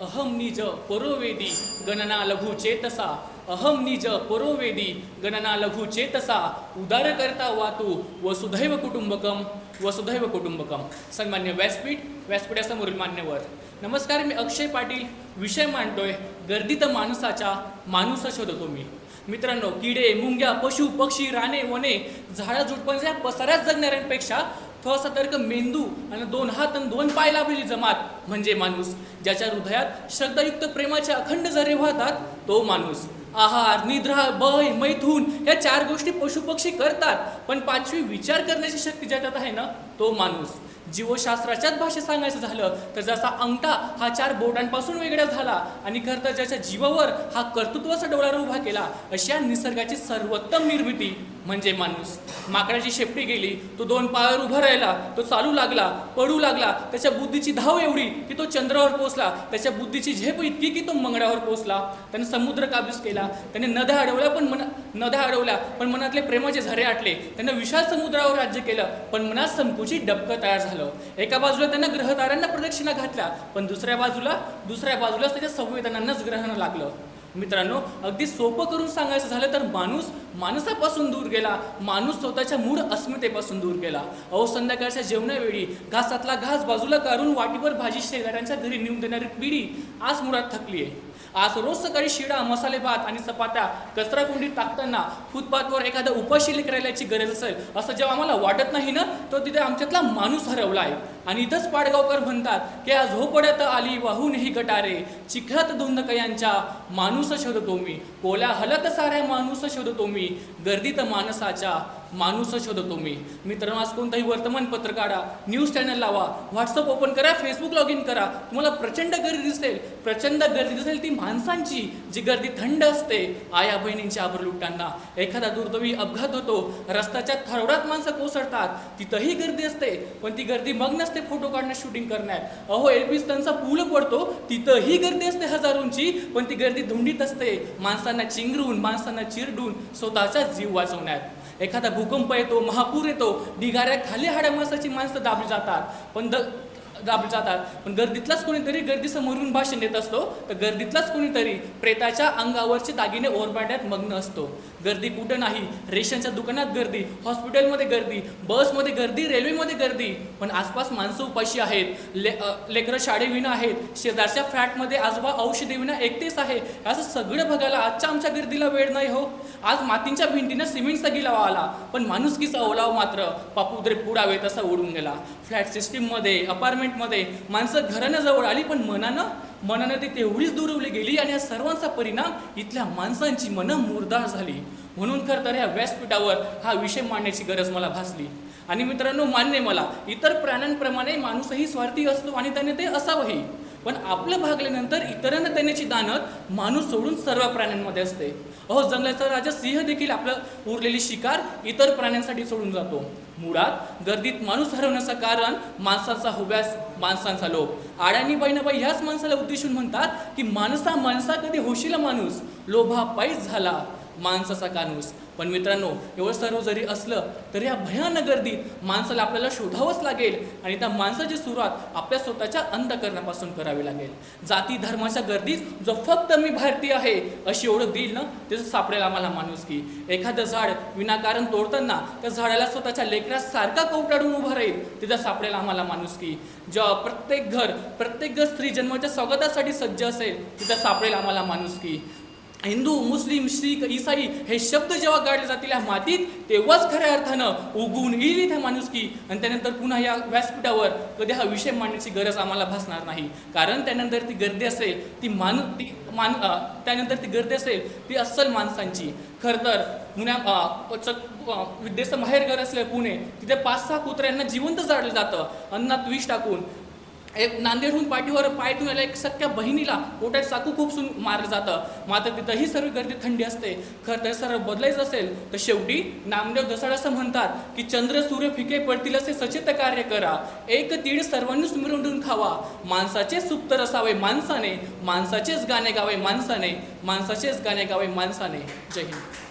अहम निज परोवेदी गणना लघु चेतसा। अहम निज परोवेदी गणना लघु चेतसा। उदार करता वातू वसुधैव कुटुंबकम वसुधैव कुटुंबकम सन्मान्य व्यासपीठ व्यासपीठासमोरील मान्यवर। नमस्कार मी अक्षय पाटील विषय मांडतोय गर्दीत माणसाच्या माणूस शोधतो मी मित्रांनो किडे मुंग्या पशु पक्षी राणे वने झाडा झुडपांच्या पसाऱ्यात जगणाऱ्यांपेक्षा थोडासा सतर्क मेंदू आणि दोन हात आणि दोन पाय लाभलेली जमात म्हणजे माणूस. ज्याच्या हृदयात श्रद्धायुक्त प्रेमाचे अखंड झरे वाहतात तो माणूस. आहार निद्रा भय मैथून या चार गोष्टी पशुपक्षी करतात. पण पाचवी विचार करण्याची शक्ती ज्याच्यात आहे ना तो माणूस. जीवशास्त्राच्याच भाषेत सांगायचं झालं तर जसा अंगठा हा चार बोटांपासून वेगळा झाला आणि खरं तर ज्याच्या जीवावर हा कर्तृत्वाचा डोळा उभा केला अशा निसर्गाची सर्वोत्तम निर्मिती म्हणजे माणूस. माकडाची शेपटी गेली तो दोन पायावर उभा राहिला तो चालू लागला पडू लागला त्याच्या बुद्धीची धाव एवढी की तो चंद्रावर पोचला त्याच्या बुद्धीची झेप इतकी की तो मंगळावर पोचला त्याने समुद्र काबूस केला त्याने नद्या अडवल्या पण मन नद्या अडवल्या पण मनातले प्रेमाचे झरे आटले. त्यानं विशाल समुद्रावर राज्य केलं पण मनात संकुची डबकं तयार झालं. एका बाजूला त्यांना ग्रहताऱ्यांना प्रदक्षिणा घातल्या पण दुसऱ्या बाजूला दुसऱ्या बाजूलाच त्याच्या संवेदनांनाच ग्रहण लागलं. मित्रांनो अगदी सोपं करून सांगायचं झालं तर माणूस माणसापासून दूर गेला. माणूस स्वतःच्या मूळ अस्मितेपासून दूर गेला. अहो संध्याकाळच्या जेवणावेळी घासातला घास बाजूला काढून वाटीवर भाजी शेजाऱ्यांच्या घरी नेऊन देणारी पिढी आज मुळात थकली आहे आज रोज सकाळी शिडा मसाले भात आणि चपात्या कचरा कुंडीत टाकताना फुटपाथवर एखादा उपाशी लेकरायची गरज असेल असं जेव्हा आम्हाला वाटत नाही ना तर तिथे आमच्यातला माणूस हरवला आहे आणि इथंच पाडगावकर म्हणतात की आज झोपड्यात आली वाहूनही गटारे. चिखलात धुंद कयांच्या माणूस शोधतो मी. कोल्या हलत साऱ्या माणूस शोधतो मी. गर्दीत माणसाच्या माणूस शोधतो मी मित्रांनो आज कोणताही वर्तमानपत्र काढा न्यूज चॅनल लावा व्हॉट्सअप ओपन करा फेसबुक लॉग इन करा. तुम्हाला प्रचंड गर्दी दिसेल. प्रचंड गर्दी दिसेल ती माणसांची जी गर्दी थंड असते. आया बहिणींच्या आबर लुटताना एखादा दुर्दैवी अपघात होतो. रस्त्याच्या थरवड्यात माणसं कोसळतात. तिथंही गर्दी असते. पण ती गर्दी मग नसते फोटो काढण्यात शूटिंग करण्यात. अहो एल्बिस्टनचा पूल पडतो. तिथंही गर्दी असते हजारोंची पण ती गर्दी धुंडीत असते. माणसांना चिंगरून माणसांना चिरडून स्वतःचा जीव वाचवण्यात. एखादा भूकंप येतो महापूर येतो ढिगाऱ्या खाली हाड्या माणसाची माणसं दाबली जातात. पण द दाबली जातात पण गर्दीतलाच कोणीतरी गर्दी समोरून भाषण देत असतो तर गर्दीतलाच कोणीतरी प्रेताच्या अंगावरचे दागिने ओरबाड्यात मग्न असतो. गर्दी कुठं नाही. रेशनच्या दुकानात गर्दी हॉस्पिटलमध्ये गर्दी बसमध्ये गर्दी रेल्वेमध्ये गर्दी. पण आसपास माणसं उपाशी आहेत. ले लेकरं शाळेविना आहेत. शेजारच्या फ्लॅटमध्ये आजोबा औषधी विना एकटेच आहे. असं सगळं बघायला आजच्या आमच्या गर्दीला वेळ नाही हो. आज मातींच्या भिंतीनं सिमेंटचा गिलावा आला. पण माणुसकीचा ओलाव मात्र पापुद्रे पुडावे तसा उडून गेला. फ्लॅट सिस्टीममध्ये अपार्टमेंट अपार्टमेंटमध्ये माणसं घरानं जवळ आली पण मनानं मनानं ती तेवढीच दुरवली गेली आणि या सर्वांचा परिणाम इथल्या माणसांची मनं मुरदार झाली. म्हणून खरं तर ह्या व्यासपीठावर हा विषय मांडण्याची गरज मला भासली. आणि मित्रांनो मान्य मला इतर प्राण्यांप्रमाणे माणूसही स्वार्थी असतो आणि त्याने ते असावंही. पण आपलं भागल्यानंतर इतरांना देण्याची दानत माणूस सोडून सर्व प्राण्यांमध्ये असते. अहो जंगलाचा राजा सिंह देखील आपलं उरलेली शिकार इतर प्राण्यांसाठी सोडून जातो. मुळात गर्दीत माणूस हरवण्याचं कारण माणसाचा हुव्यास माणसांचा लोभ. आड्यानी बहिणाबाई ह्याच माणसाला उद्देशून म्हणतात की माणसा माणसा कधी होशील माणूस? लोभा पायीच झाला. माणसाचा कानूस. पण मित्रांनो एवढं सर्व जरी असलं तरी या भयानक गर्दीत माणसाला आपल्याला शोधावंच लागेल आणि त्या माणसाची सुरुवात आपल्या स्वतःच्या अंधकरणापासून करावी लागेल. जाती धर्माच्या गर्दीत जो फक्त मी भारतीय आहे अशी ओळख देईल ना त्याचं सापडेल आम्हाला माणूस की. एखादं झाड विनाकारण तोडताना त्या झाडाला स्वतःच्या लेकरासारखा कवटाडून उभं राहील तिथं सापडेल आम्हाला माणूस की. जेव्हा प्रत्येक घर प्रत्येक घर स्त्री जन्माच्या स्वागतासाठी सज्ज असेल तिथं सापडेल आम्हाला माणूस की. हिंदू मुस्लिम शीख ईसाई हे शब्द जेव्हा गाडले जातील या मातीत तेव्हाच खऱ्या अर्थानं उगवून येईल इथे माणुसकी. आणि त्यानंतर पुन्हा या व्यासपीठावर कधी हा विषय मांडण्याची गरज आम्हाला भासणार नाही. कारण त्यानंतर ती गर्दी असेल ती मानु ती मान त्यानंतर ती गर्दी असेल ती अस्सल माणसांची. खरं तर पुण्या च- विद्येचं माहेरघर असलं पुणे तिथे पाच सहा कुत्र्यांना जिवंत जाळलं जातं. अन्नात विष टाकून एक नांदेडहून पाठीवर पाय ठेवून एक सख्या बहिणीला पोटात चाकू खूपसून मारलं जातं. मात्र तिथंही सर्व गर्दी थंडी असते. खरं तर सर्व बदलायचं असेल तर शेवटी नामदेव दसाड असं म्हणतात की चंद्र सूर्य फिके पडतील असे सचेत कार्य करा. एक तीड सर्वांनीच मिरवून खावा. माणसाचेच सुप्तर असावे माणसाने माणसाचेच गाणे गावे माणसाने माणसाचेच गाणे गावे माणसाने. जय हिंद.